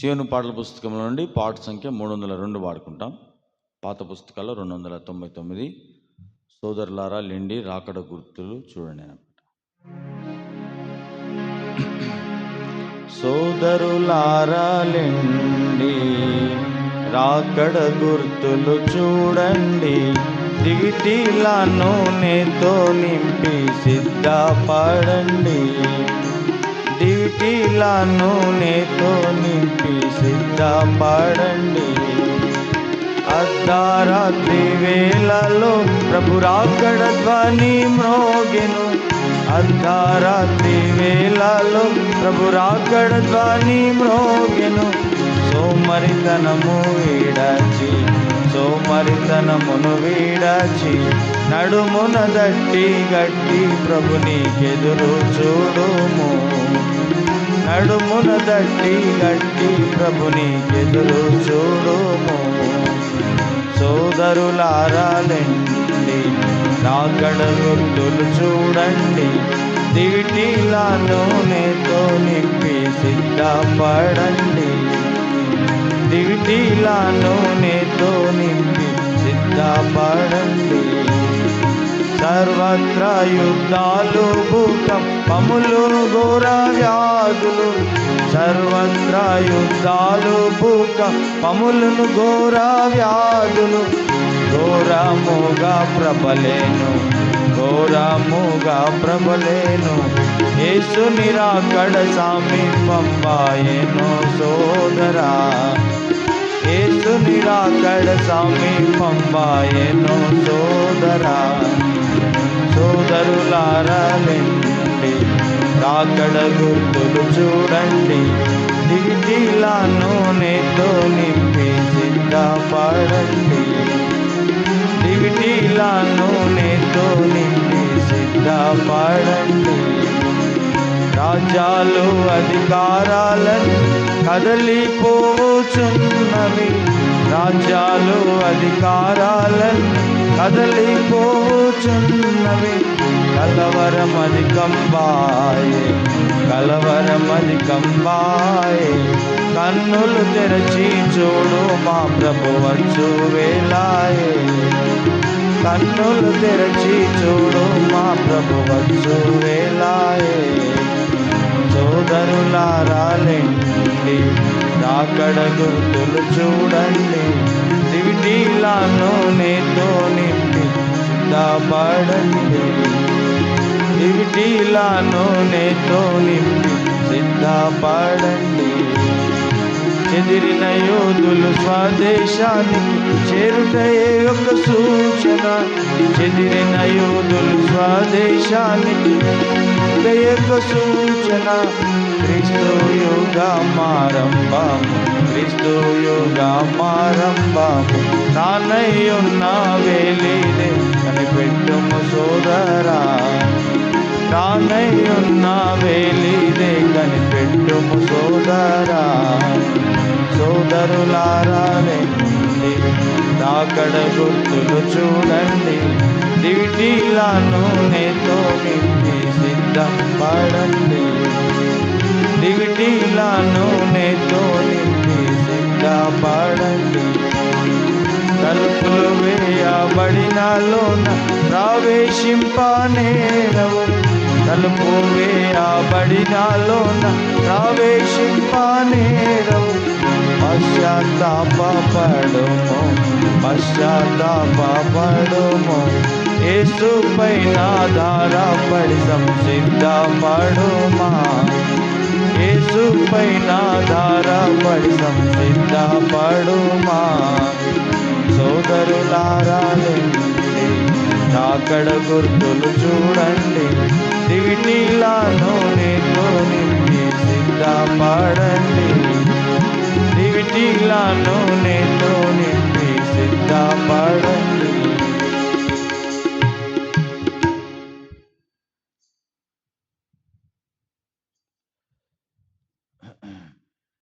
శివను పాటల పుస్తకంలో నుండి పాట సంఖ్య మూడు వందల రెండు వాడుకుంటాం. పాత పుస్తకాల్లో రెండు వందల తొంభై తొమ్మిది. సోదరులారా లిండి రాకడ గుర్తులు చూడండి అనమాట సోదరులారా లిండి రాకడ గుర్తులు చూడండి. దివిటీల నూనెతో నింపి సిద్ధపడండి. దివిటీల నూనెతో నింపి సిద్ధపడండి. అర్ధరాత్రి వేళలో ప్రభు రాకడ ధ్వని మ్రోగెను. అర్ధరాత్రి వేళలో ప్రభు రాకడ ధ్వని మ్రోగెను. సోమరితనము వీడచి సోమరితనమును వీడాచి నడుమున దట్టి గట్టి ప్రభునికెదురు చూడుము. నడుమున దట్టి గట్టి ప్రభునికెదురు చూడుము. సోదరులారాలండి రాకడ గుర్తులు చూడండి. దివిటీల నూనెతో నింపి సిద్ధపడండి. దివిటీల నూనెతో సర్వత్ర యుద్ధాలు భూకంపములు ఘోర వ్యాధులు సర్వత్ర యుద్ధాలు భూకంపములను ఘోర వ్యాధులు ఘోరముగా ప్రబలేను. ఘోరముగా ప్రబలేను. యేసు నిరాకడ సమీపం వాయను సోదరా. యేసు నిరాకడ సమీపం వాయను సోదరా. సోదరులారాలండి రాకడ గుర్తులు చూడండి. దివిటీల నూనెతో నింపి సిద్ధపడండి. దివిటీల నూనెతో నింపి సిద్ధపడండి. రాజ్యాలు అధికారాలను కదలిపోచున్నవి. రాజ్యాలు అధికారాలను కదలిపోచున్నవి. కలవరం అధికంబాయే కలవరం అధికంబాయే కన్నులు తెరచి చూడు మా ప్రభు వచ్చు వేలాయే. కన్నులు తెరచి చూడు మా ప్రభు వచ్చు వేలాయే. సోదరులారాలండి రాకడ గుర్తులు చూడండి. సిద్ధపడండి దివిటీల నూనెతో నింపి సిద్ధపడండి చెదిరిన యోధులు స్వదేశానికి చేరుటయే ఒక సూచన. చెదిరిన యోధులు స్వదేశానికి యొక్క సూచన. క్రీస్తు యుగ మారంభము. క్రీస్తు యుగ మారంభము. తానయ్యున్న వేలిదే కనిపెట్టుము సోదరా. తానయ్యున్న వేలిదే కనిపెట్టుము సోదరా. సోదరులారా వెళ్ళి నాకడ గుర్తులు చూడండి. దివిటీల నూనెతో నింపి సిద్ధపడండి దివిటీల నేతో నింపి సిద్ధపడండి తలుపులు వేయబడినలోన ప్రవేశింపనేరవు తలుపు వేయబడినలోన ప్రవేశింపనేరవు పశ్చాత్తాపడుము పశ్చాత్తాపడుము యేసు పైన ఆధారపడి సంసిద్ధపడుమా? యేసు పైన ఆధారపడి సంసిద్ధపడుమా? అక్కడ గుర్తులు చూడండి. దివిటీల